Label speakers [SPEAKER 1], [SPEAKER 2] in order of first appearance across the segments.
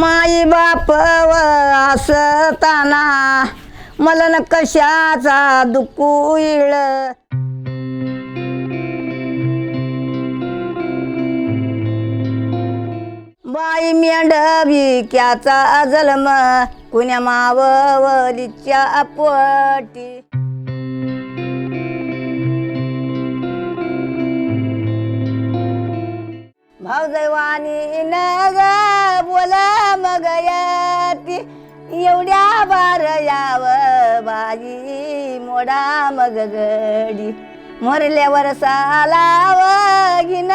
[SPEAKER 1] माई बाप व असताना मला न कशाचा दुखू इळ बाई मेंढविक्याचा जन्म कुण्या मावलीच्या पोटी. भाऊजवानी न ग बोल मग याती. एवढ्या बार याव बाई मोडा मग गडी. मोरल्यावर सालाव घिन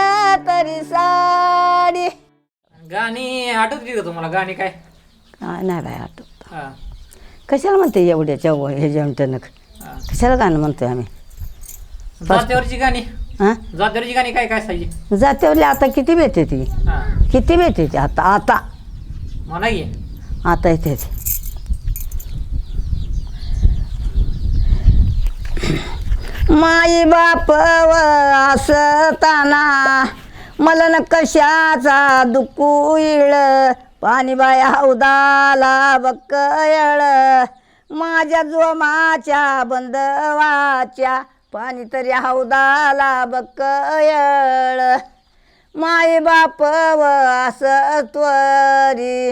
[SPEAKER 1] तरी साडी.
[SPEAKER 2] गाणी आठवत का तुम्हाला? गाणी काय?
[SPEAKER 1] नाही बाय आठवत.
[SPEAKER 2] हा,
[SPEAKER 1] कशाला म्हणते एवढ्याच्या व- हे जमटनक
[SPEAKER 2] हा.
[SPEAKER 1] कशाला गाणं म्हणतोय आम्ही?
[SPEAKER 2] जात्यावरची गाणी.
[SPEAKER 1] हां?
[SPEAKER 2] गाणी काय काय असायची
[SPEAKER 1] जात्यावरली आता किती भेटते ती?
[SPEAKER 2] हा.
[SPEAKER 1] किती भेटते ती? आता आता.
[SPEAKER 2] की
[SPEAKER 1] आता येते ती माई बाप व असताना मला न कशाचा दुखू इळ पाणी बाय हौदाला बकयळ माझ्या जोमाच्या बंदवाच्या पाणी तरी हौदाला बकयळ. माई बाप व असं त्वरी.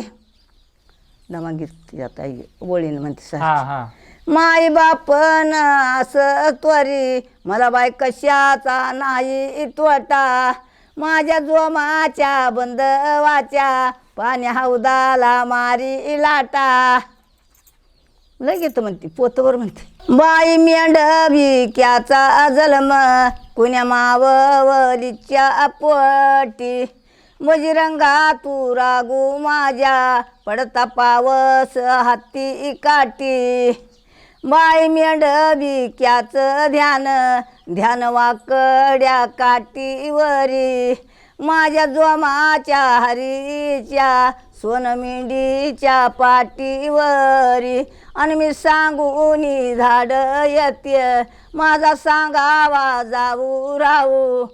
[SPEAKER 1] दमा गीत आता वळीन म्हणते सा
[SPEAKER 2] हा हा.
[SPEAKER 1] माई बापन असं त्वरी. मला बाय कशाचा नाही त्वटा. माझ्या जोमाच्या बंदवाच्या पाण्या हौदाला मारी लाटा. लगेच म्हणते पोतवर म्हणते. बाई मेंढ भिक्याचा जन्म कुण्या मावलीच्या पोटी. मजिरंगा तू रागू माझ्या पडता पावस हाती काटी बाई मेंढ भिक्याचं ध्यान ध्यान वाकड्या काटीवरी माझ्या जोमाच्या हरीच्या सोनमिंडीच्या पाटीवरी आणि मी सांगून झाड येते माझा सांगावा जाऊ राहू.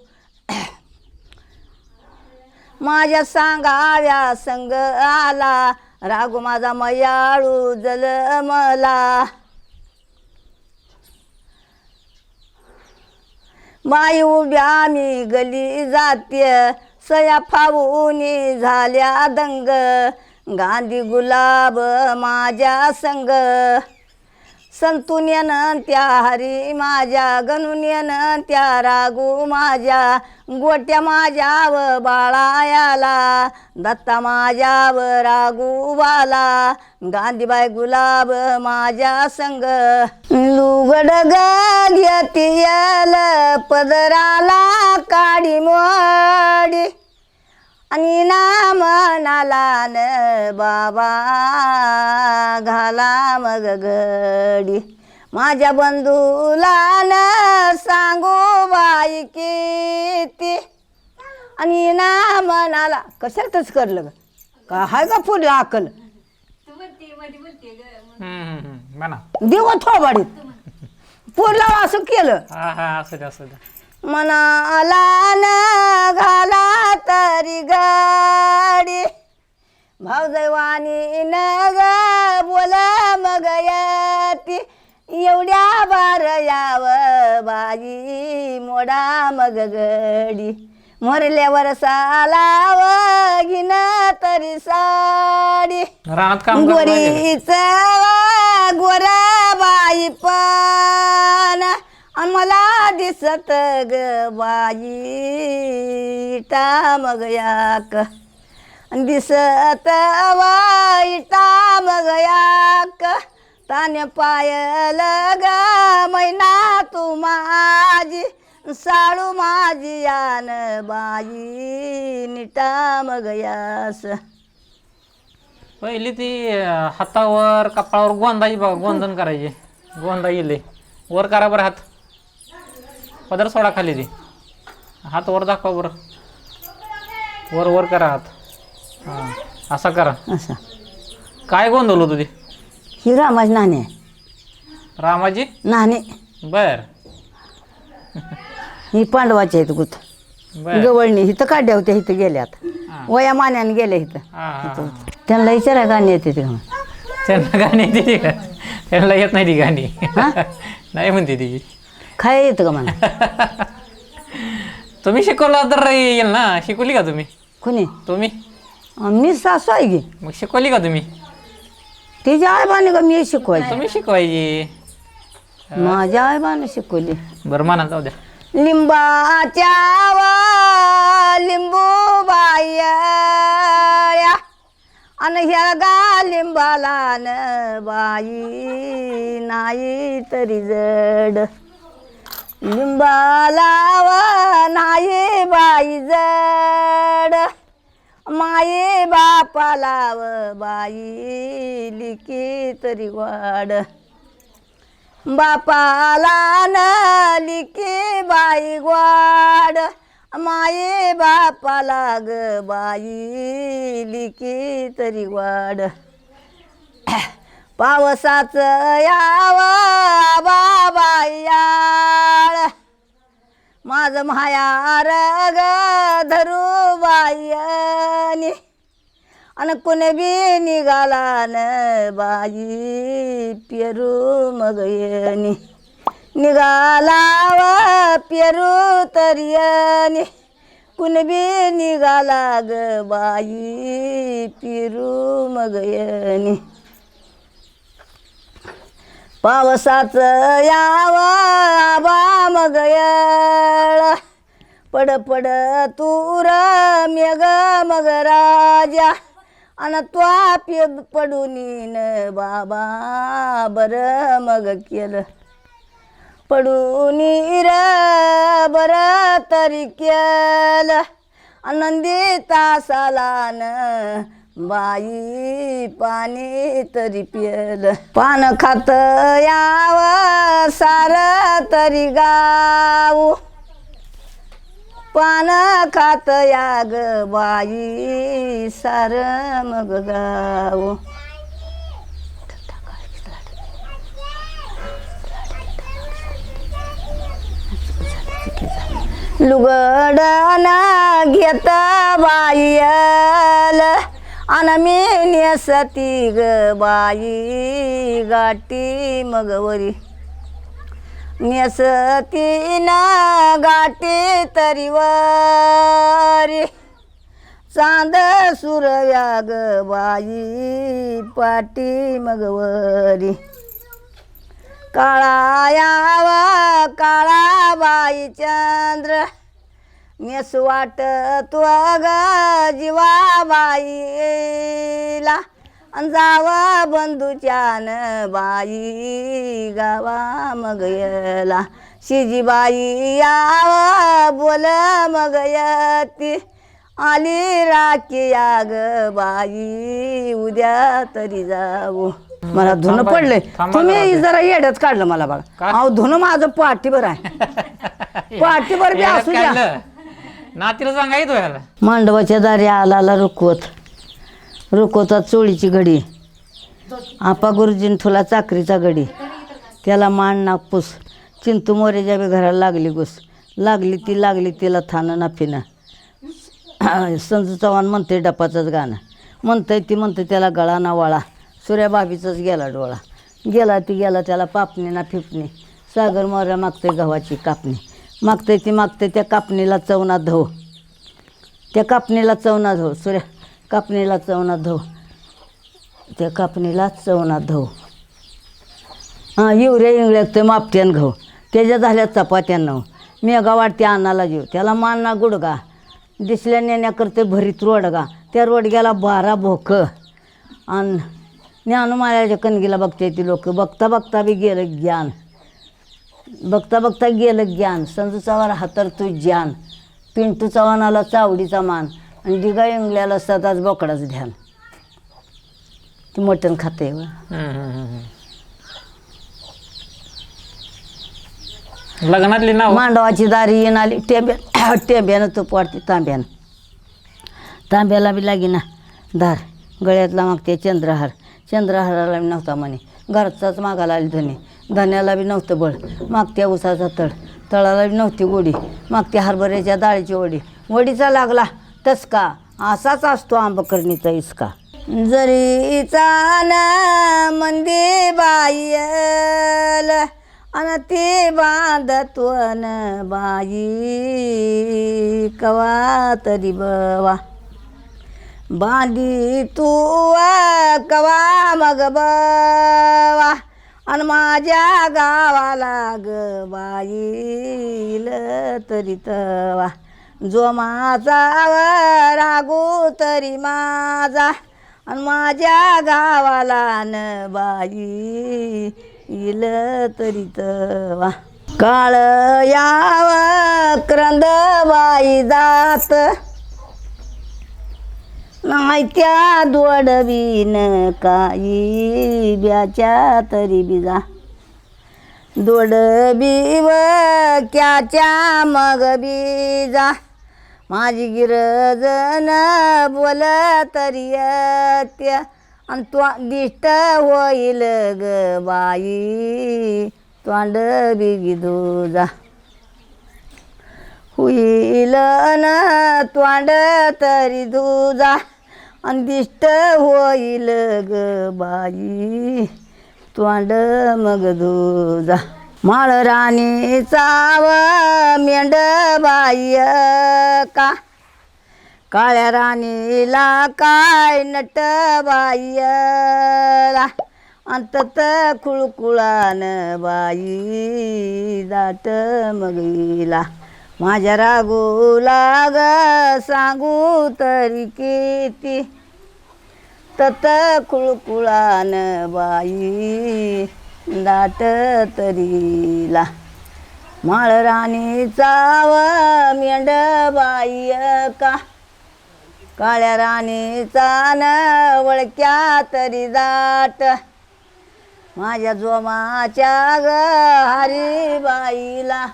[SPEAKER 1] माझ्या सांगाव्या संग आला. रागू माझा मयाळू जल मला. माई उभ्या मी गली जाते सया फावूनी झाल्या दंग. गांधी गुलाब माझ्या संग. संतुन्यन त्या हरी माझ्या गणुन्यन त्या रागू माझ्या. गोट्या माझ्याव बाळायाला दत्ता माझ्याव रागू वाला. गांधीबाई गुलाब माझ्या संग. लुगड घेतियल पदराला काडी मोर आणि ना म्हणाला न बाबा घाला मग घडी माझ्या बंधूला न सांगू बाई किती. आणि ना म्हणाला कशाला तसं करलं ग? का हाय का अकल
[SPEAKER 2] हम्म, हम्म. म्हणा.
[SPEAKER 1] देव थोबाडीत. पुरला असं केलं.
[SPEAKER 2] हा हा असं असं
[SPEAKER 1] मनाला न घाला तरी गाडी. भाऊजवानी न ग बोल मग याती. एवढ्या बार याव बाई मोडा मग गडी. मोरल्यावर सालाव घिन तरी साडी.
[SPEAKER 2] रानात काम.
[SPEAKER 1] गोरीच गोराबाई पण. मला दिसत ग बाई मग याक. दिसत वाईटा मग याक. ताने पायल ग मैना तू माझी साळू माझी यान बाई निटा मग यास.
[SPEAKER 2] पहिली ती हातावर कपाळावर गोंदाची बघा गोंधन करायची. गोंदा येईल वर करा बरं हात. पदर सोडा खाली ती हात वर दाखवा बरं. वर वर करा हात. हां असा करा.
[SPEAKER 1] असा.
[SPEAKER 2] काय गोंधळ होतं ते
[SPEAKER 1] ही रामाज नाणे
[SPEAKER 2] रामाजी
[SPEAKER 1] नाणे.
[SPEAKER 2] बर.
[SPEAKER 1] ही पांडवाची आहेत गुत.
[SPEAKER 2] बर.
[SPEAKER 1] गवळणी. इथं काढल्या होत्या इथं गेल्यात.
[SPEAKER 2] हां.
[SPEAKER 1] वया मान्याने गेल्या इथं
[SPEAKER 2] हां.
[SPEAKER 1] त्यांना विचारा गाणी येते ते म्हणून.
[SPEAKER 2] त्यांना गाणी येते ती का त्यांना येत नाही ती गाणी? नाही म्हणते ती.
[SPEAKER 1] काय येतं का म्हणा.
[SPEAKER 2] तुम्ही शिकवला तर येईल ना? शिकवली का तुम्ही?
[SPEAKER 1] कोणी?
[SPEAKER 2] तुम्ही?
[SPEAKER 1] मी सासू आहे की?
[SPEAKER 2] मग शिकवली का तुम्ही?
[SPEAKER 1] तिच्या आईबाने का मी शिकवायची.
[SPEAKER 2] तुम्ही शिकवायची.
[SPEAKER 1] माझ्या आईबाने शिकवली.
[SPEAKER 2] बरं म्हणा जाऊ द्या.
[SPEAKER 1] लिंबाच्या वा लिंबू बाया अन ह्या गा लिंबाला न बाई नाही तरी जड. लिंबाला नाही बाई जड. माये बापालाव बाई लिकी तरी वाड बापाला न लिकी बाई ग्वाड माये बापाला ग बाई लिकी तरी वाड पावसाच बाबा बाबायाळ माझ माया ग धरू बायनी आणि कुणी बी निघाला न बाई पेरू मग येणी. निघाला व पेरू तरियनी कुणी बी निघाला ग बाई पेरू मग येणी. पावसाच याव आबा मग येळ. पड पड तूर मेघ मग राजा. अन त्वा पे पडून न बाबा बर मग केलं. पडून र बर तरी केलं. आनंदी तासाला न बाई पाणी तरी पियल पान खात याव सार तरी गाव पान खात या ग बाई सार मग गाऊ. लुगडना घेत बाईल अन मी ग बाई गाठी मगवरी नेसती ना गाठी तरीवारी चांद सुरव्या ग बाई पाटी मगवरी काळा यावा काळा बाई चंद्र. नेस वाट तू ग जीवा बाईला अन जावा बंधूच्यान बाई गावा मग येला. शिजीबाई यावा बोल मग यती. आली राखी या ग बाई उद्या तरी जाऊ. मला धुणं
[SPEAKER 2] थांबा-
[SPEAKER 1] पडले तुम्ही
[SPEAKER 2] जरा
[SPEAKER 1] येड्यात काढलं मला बघा? अहो धुणं माझं पाठीभर आहे. पाठीभर बी असू द्या.
[SPEAKER 2] नातीला नातीला सांगायचो ह्याला
[SPEAKER 1] मांडवाच्या दारी आलाला रुकवत. रुकवतात चोळीची घडी आपा गुरुजीन तुला चाकरीचा गडी. त्याला मान नापूस. चिंतू मोरेच्या बी घराला लागली घुस. लागली ती लागली तिला थानं नाफिनं. संजू चव्हाण म्हणते डपाचंच गाणं. म्हणतंय ती म्हणते त्याला गळा ना वाळा. सूर्याबाबीचाच गेला डोळा. गेला ती गेला त्याला पापणी ना फिपणी. सागर मोऱ्या मागते गव्हाची कापणी. मागते ती मागते त्या कापणीला चवना धव. त्या कापणीला चवना धो सूर्या कापणीला चवना धो त्या कापणीला चवना धो हां युऱ्या इंगळ्यात ते मापट्यान घाऊ त्याच्या झाल्या चपात्या नव. मेघा वाटते अन्नाला जीव त्याला मानना गुडगा दिसल्या नेण्या करते भरीत रोडगा. त्या रोडग्याला बारा भोक. आणि ज्ञानमाळ्याच्या कणगीला बघते ती लोक. बघता बघता बी गेलं ज्ञान. बघता बघता गेलं ज्ञान. संजू चव्हाण हातर तू ज्ञान. पिंटू चव्हाणाला चावडीचा मान. आणि दिगा इंगल्याला सदाच बोकडाच ध्यान. ती मटण खाते
[SPEAKER 2] हम्म. लग्नातली नाव?
[SPEAKER 1] मांडवाची दारी येऊन आली. टेंब्या टेंब्यानं तो पडते तांब्यानं. तांब्याला बी लागी ना धार. गळ्यातला मागते चंद्रहार. चंद्रहाराला बी नव्हता म्हणे. घरचाच मागायला आली धने. धन्याला बी नव्हतं बळ. मागत्या उसाचा तळ. तळाला बी नव्हती गोडी. मागत्या हरभऱ्याच्या डाळीची वडी. वडीचा लागला तसका. असाच असतो आंबकर्णीचा इसका. जरी ना मंदी बायल अन ती बांधत्वन बाई कवा तरी बवा. बांधी तू कवा मग बवा. आणि माझ्या गावाला ग बाईल तरी तवा. जो माझा रागू तरी माझा. आणि माझ्या गावाला न बाई इल तरी तवा. काळ याव क्रंद बाई जात. नाही दोडवीन काही ब्याच्या तरी बिजा. दोडबी व क्याच्या मग बीजा. माझी गिरजन बोल तरी त्या आणि तो दिष्ट होईल ग बाई तोंड बिगी दुजा. होईल न तोंड तरी दुजा. अंदिष्ट होईल ग बाई. तोंड मग दुजा माळ राणी चाव मेंढ बाई का? काळ्या राणीला काय नट बाईला अंतत खुळकुळान बाई दाट मगीला. माझ्या रागूला ग सांगू तरी किती? तत कुळकुळान बाई दाट तरीला. माळ राणी चाव मेंढ बाई का काळ्या राणीचा न वळक्या तरी दाट. माझ्या जोमाच्या ग हरीबाईला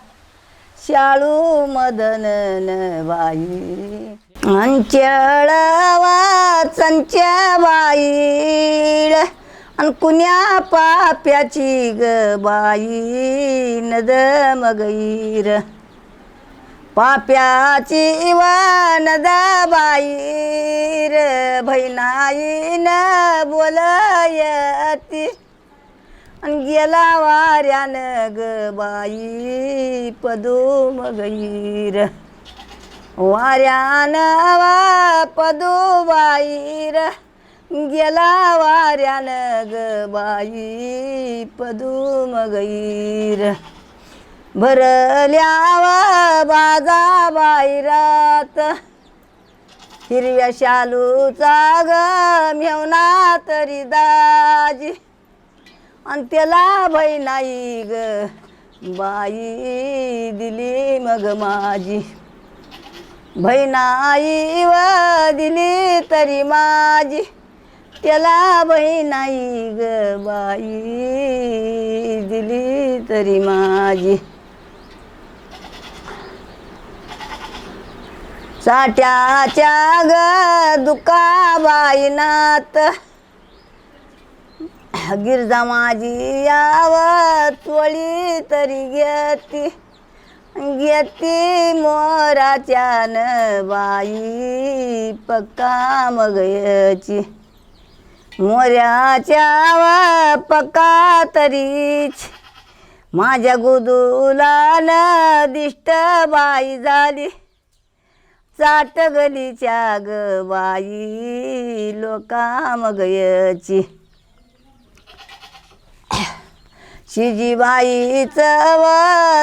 [SPEAKER 1] शाळू मदन बाई अंचळ वाचंच्या बाईळ आणि कुण्या पाप्याची ग बाई नद मगईर पाप्याची वनद बाईर बहिणाईन बोलयती. आणि गेला वाऱ्यान ग बाई पदू मगईर वाऱ्यान वा पदू बाईर गेला वाऱ्यान ग बाई गईर मगईर वा बाजा बाईरात. हिरव्या शालूचा ग मेवना तरी दाजी. आणि त्याला बाई नाही ग. बाई दिली मग माझी. बहिणाई व दिली तरी माझी. त्याला बहिणाई ग. बाई दिली तरी माझी. साठ्याच्या ग दुकाबाईनात गिरजा माझी याव त्वळी तरी घेती. घेती मोराच्यान बाई पक्का मगयची. मोऱ्याच्या पक्का तरीच. माझ्या गुदुला न दिष्ट बाई झाली. चाट गलीच्या ग बाई लोका मगयची. शिजीबाईचं व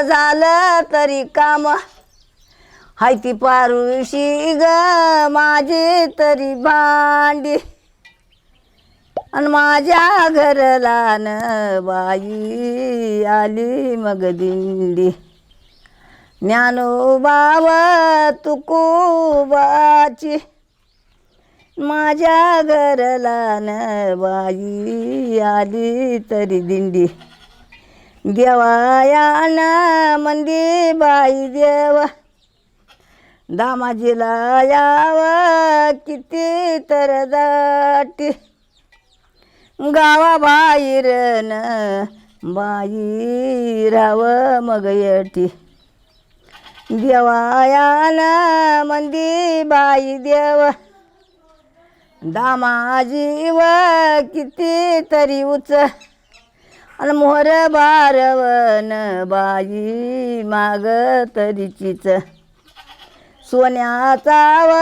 [SPEAKER 1] झालं तरी काम. हाय ती पारुशी ग माझी तरी भांडी. आणि माझ्या घरला न बाई आली मग दिंडी. ज्ञानोबाव तुकोबाची माझ्या घरला न बाई आली तरी दिंडी. देवाया ना मंदी बाई देव. दामाजीला याव किती तर दाटी. गावाबाहेर न बाई राव मग येटी. देवाया मंदी बाई देव. दामाजी व किती तरी उच आणि मोहर बारवन बाई माग तरीचीच. सोन्याचा व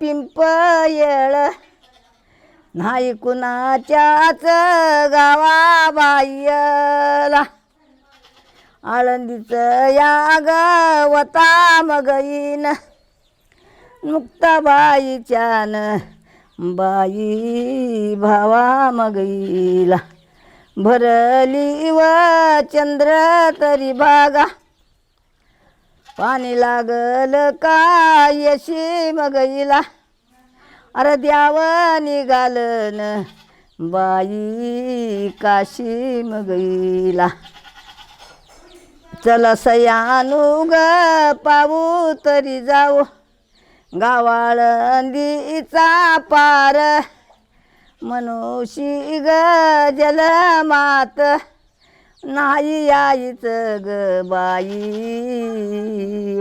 [SPEAKER 1] पिंप येळ. नाही कुणाच्याच गावा बाईला आळंदीचं या गवता मगईन मुक्ताबाईच्यान बाई भावा मगईला भरली व चंद्र तरी बागा. पाणी लागल का यशी मगईला अरे द्याव न बाई काशी मगईला चला सयानू ग पाऊ तरी जाऊ. गावाळंदीचा पार. मनुषी ग जलमात नाही आईच ग बाई.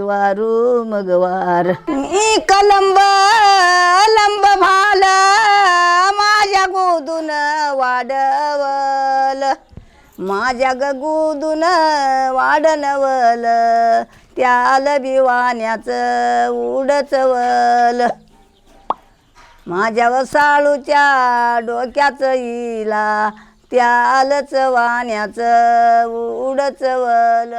[SPEAKER 1] वारू मगवार मी कलंब लंब भाल माझ्या गोदून वाडवल माझ्या ग गोदून वाढनवल. त्याल बिवाण्याचं उडचवल. माझ्या वसाळूच्या डोक्याचं इला त्यालच वाण्याचं उडचवल